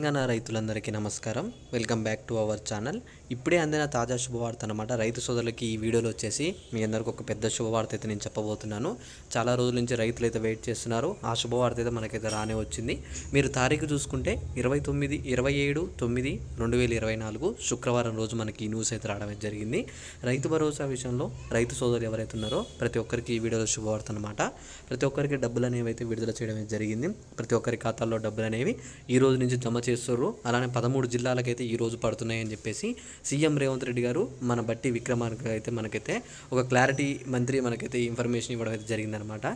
తెలంగాణ రైతులందరికీ నమస్కారం. Welcome back to our channel. ఇప్పుడే అందిన తాజా శుభవార్త అనమాట రైతు సోదరులకి ఈ వీడియోలో వచ్చేసి మీ అందరికి ఒక పెద్ద శుభవార్త అయితే నేను చెప్పబోతున్నాను. చాలా రోజుల నుంచి రైతులు అయితే వెయిట్ చేస్తున్నారు. ఆ శుభవార్త అయితే మనకైతే రానే వచ్చింది. మీరు తారీఖు చూసుకుంటే ఇరవై తొమ్మిది ఇరవై ఏడు తొమ్మిది రెండు వేల ఇరవై నాలుగు శుక్రవారం రోజు మనకి ఈ న్యూస్ అయితే రావడం జరిగింది. రైతు భరోసా విషయంలో రైతు సోదరులు ఎవరైతే ఉన్నారో ప్రతి ఒక్కరికి ఈ వీడియోలో శుభవార్త అనమాట ప్రతి ఒక్కరికి డబ్బులు అనేవి అయితే విడుదల చేయడం జరిగింది. ప్రతి ఒక్కరి ఖాతాల్లో డబ్బులు అనేవి ఈ రోజు నుంచి జమ చేస్తున్నారు అలానే పదమూడు జిల్లాలకైతే ఈ రోజు పడుతున్నాయని చెప్పేసి సీఎం రేవంత్ రెడ్డి గారు మన బట్టి విక్రమార్క అయితే మనకైతే ఒక క్లారిటీ మంత్రి మనకైతే ఇన్ఫర్మేషన్ ఇవ్వడం అయితే జరిగిందనమాట.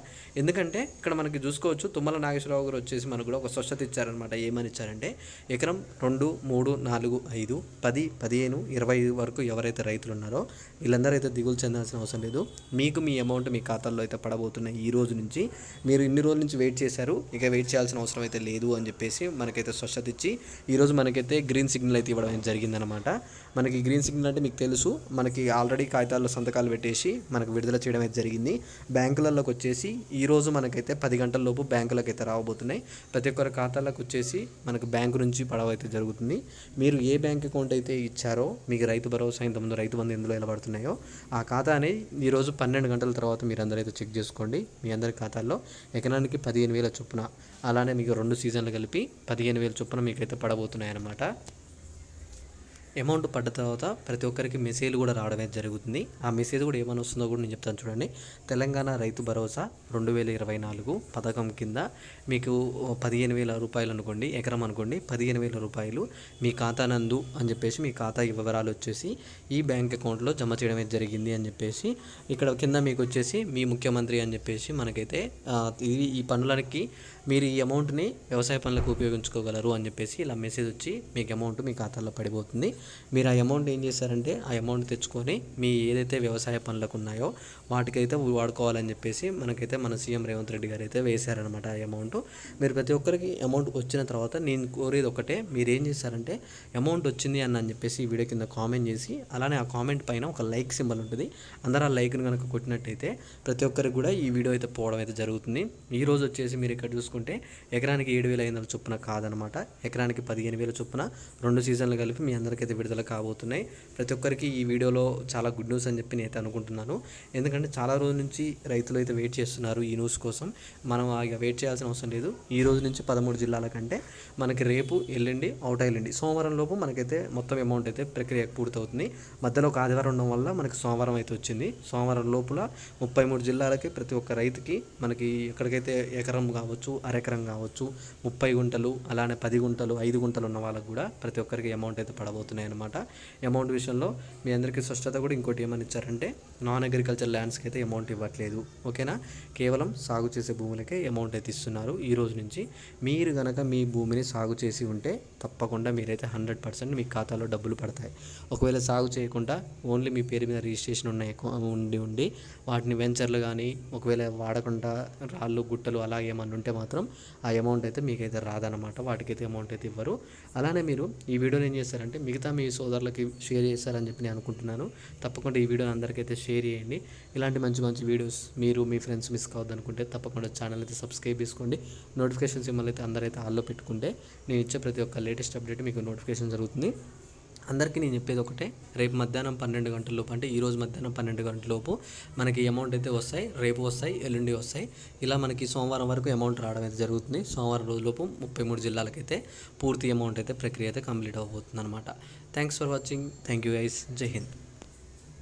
ఎందుకంటే ఇక్కడ మనకి చూసుకోవచ్చు తుమ్మల నాగేశ్వరరావు గారు వచ్చేసి మనకు కూడా ఒక స్వచ్ఛత ఇచ్చారనమాట. ఏమని ఇచ్చారంటే ఎకరం రెండు మూడు నాలుగు ఐదు పది పదిహేను ఇరవై వరకు ఎవరైతే రైతులు ఉన్నారో వీళ్ళందరూ అయితే దిగులు చెందాల్సిన అవసరం లేదు. మీకు మీ అమౌంట్ మీ ఖాతాల్లో అయితే పడబోతున్నాయి ఈ రోజు నుంచి. మీరు ఇన్ని రోజుల నుంచి వెయిట్ చేశారు ఇక వెయిట్ చేయాల్సిన అవసరం అయితే లేదు అని చెప్పేసి మనకైతే స్వచ్ఛత వచ్చి ఈరోజు మనకైతే గ్రీన్ సిగ్నల్ అయితే ఇవ్వడం జరిగిందనమాట మనకి గ్రీన్ సిగ్నల్ అంటే మీకు తెలుసు మనకి ఆల్రెడీ కాగితాల్లో సంతకాలు పెట్టేసి మనకు విడుదల చేయడం అయితే జరిగింది. బ్యాంకులలోకి వచ్చేసి ఈరోజు మనకైతే పది గంటల లోపు బ్యాంకులకు అయితే రాబోతున్నాయి ప్రతి ఒక్కరి ఖాతాలకు వచ్చేసి మనకు బ్యాంకు నుంచి పడవ అయితే జరుగుతుంది. మీరు ఏ బ్యాంక్ అకౌంట్ అయితే ఇచ్చారో మీకు రైతు భరోసా ఇంతకుముందు రైతు బంధు ఎందులో ఎలా పడుతున్నాయో ఆ ఖాతా అనేది ఈరోజు పన్నెండు గంటల తర్వాత మీరు అందరూ అయితే చెక్ చేసుకోండి. మీ అందరి ఖాతాల్లో ఎకరానికి పదిహేను వేల చొప్పున అలానే మీకు రెండు సీజన్లు కలిపి పదిహేను వేల చొప్పున మీకైతే పడబోతున్నాయి అన్నమాట అమౌంట్ పడ్డ తర్వాత ప్రతి ఒక్కరికి మెసేజ్ కూడా రావడం అయితే జరుగుతుంది. ఆ మెసేజ్ కూడా ఏమైనా వస్తుందో కూడా నేను చెప్తాను చూడండి. తెలంగాణ రైతు భరోసా రెండు వేల ఇరవై నాలుగు పథకం కింద మీకు పదిహేను వేల రూపాయలు అనుకోండి ఎకరం అనుకోండి పదిహేను వేల రూపాయలు మీ ఖాతా నందు అని చెప్పేసి మీ ఖాతా వివరాలు వచ్చేసి ఈ బ్యాంక్ అకౌంట్లో జమ చేయడం అయితే జరిగింది అని చెప్పేసి ఇక్కడ కింద మీకు వచ్చేసి మీ ముఖ్యమంత్రి అని చెప్పేసి మనకైతే ఇది ఈ పనులకి మీరు ఈ అమౌంట్ని వ్యవసాయ పనులకు ఉపయోగించుకోగలరు అని చెప్పేసి ఇలా మెసేజ్ వచ్చి మీకు అమౌంట్ మీ ఖాతాలో పడిపోతుంది. మీరు ఆ అమౌంట్ ఏం చేశారంటే ఆ అమౌంట్ తెచ్చుకొని మీ ఏదైతే వ్యవసాయ పనులకు ఉన్నాయో వాటికైతే వాడుకోవాలని చెప్పేసి మనకైతే మన సీఎం రేవంత్ రెడ్డి గారు అయితే వేశారనమాట ఆ అమౌంట్ మీరు ప్రతి ఒక్కరికి అమౌంట్ వచ్చిన తర్వాత నేను కోరేది ఒకటే మీరు ఏం చేశారంటే అమౌంట్ వచ్చింది అని అని చెప్పేసి ఈ వీడియో కింద కామెంట్ చేసి అలానే ఆ కామెంట్ పైన ఒక లైక్ సింబల్ ఉంటుంది. అందరూ ఆ లైక్ని కనుక కొట్టినట్టయితే ప్రతి ఒక్కరికి కూడా ఈ వీడియో అయితే పోవడం అయితే జరుగుతుంది. ఈ రోజు వచ్చేసి మీరు ఇక్కడ చూసుకుంటే ఎకరానికి ఏడు వేల ఐదు వందల చొప్పున కాదనమాట ఎకరానికి పదిహేను వేల చొప్పున రెండు సీజన్లు కలిపి మీ అందరికైతే విడుదల కాబోతున్నాయి. ప్రతి ఒక్కరికి ఈ వీడియోలో చాలా గుడ్ న్యూస్ అని చెప్పి నేనైతే అనుకుంటున్నాను. ఎందుకంటే చాలా రోజుల నుంచి రైతులు అయితే వెయిట్ చేస్తున్నారు ఈ న్యూస్ కోసం. మనం ఇక వెయిట్ చేయాల్సిన అవసరం లేదు. ఈ రోజు నుంచి పదమూడు జిల్లాల కంటే మనకి రేపు ఎల్లుండి అవుట్ ఎల్లుండి సోమవారం లోపు మనకైతే మొత్తం అమౌంట్ అయితే ప్రక్రియ పూర్తవుతుంది. మధ్యలో ఒక ఆదివారం ఉండడం వల్ల మనకి సోమవారం అయితే వచ్చింది. సోమవారం లోపల ముప్పై మూడు జిల్లాలకి ప్రతి ఒక్క రైతుకి మనకి ఎక్కడికైతే ఎకరం కావచ్చు అరెకరం కావచ్చు ముప్పై గుంటలు అలానే పది గుంటలు ఐదు గుంటలు ఉన్న వాళ్ళకి కూడా ప్రతి ఒక్కరికి అమౌంట్ అయితే పడబోతున్నాయి. అనమాట అమౌంట్ విషయంలో మీ అందరికీ స్పష్టత కూడా ఇంకోటి ఏమని ఇచ్చారంటే నాన్ అగ్రికల్చర్ ల్యాండ్స్కి అయితే అమౌంట్ ఇవ్వట్లేదు. ఓకేనా? కేవలం సాగు చేసే భూములకే అమౌంట్ అయితే ఇస్తున్నారు. ఈ రోజు నుంచి మీరు కనుక మీ భూమిని సాగు చేసి ఉంటే తప్పకుండా మీరైతే హండ్రెడ్ పర్సెంట్ మీ ఖాతాలో డబ్బులు పడతాయి. ఒకవేళ సాగు చేయకుండా ఓన్లీ మీ పేరు మీద రిజిస్ట్రేషన్ ఉన్న ఉండి ఉండి వాటిని వెంచర్లు కానీ ఒకవేళ వాడకుండా రాళ్ళు గుట్టలు అలాగే ఏమన్నా ఉంటే మాత్రం ఆ అమౌంట్ అయితే మీకైతే రాదనమాట వాటికైతే అమౌంట్ అయితే ఇవ్వరు. అలానే మీరు ఈ వీడియోని ఏం చేస్తారంటే మిగతా మీ సోదరులకి షేర్ చేస్తారని చెప్పి నేను అనుకుంటున్నాను. తప్పకుండా ఈ వీడియోని అందరికైతే షేర్ చేయండి. ఇలాంటి మంచి మంచి వీడియోస్ మీరు మీ ఫ్రెండ్స్ మిస్ కావద్దు అనుకుంటే తప్పకుండా ఛానల్ అయితే సబ్స్క్రైబ్ చేసుకోండి. నోటిఫికేషన్ సింబల్ అయితే అందరైతే ఆల్లో పెట్టుకుంటే నేను ఇచ్చే ప్రతి ఒక్క లేటెస్ట్ అప్డేట్ మీకు నోటిఫికేషన్ జరుగుతుంది. అందరికీ నేను చెప్పేది ఒకటే రేపు మధ్యాహ్నం పన్నెండు గంటల లోపు అంటే ఈ రోజు మధ్యాహ్నం పన్నెండు గంటల లోపు మనకి అమౌంట్ అయితే వస్తాయి రేపు వస్తాయి ఎల్లుండి వస్తాయి. ఇలా మనకి సోమవారం వరకు అమౌంట్ రావడం అయితే జరుగుతుంది. సోమవారం రోజులోపు ముప్పై మూడు జిల్లాలకైతే పూర్తి అమౌంట్ అయితే ప్రక్రియ అయితే కంప్లీట్ అవబోతుంది అనమాట thanks for watching thank you guys జై హింద్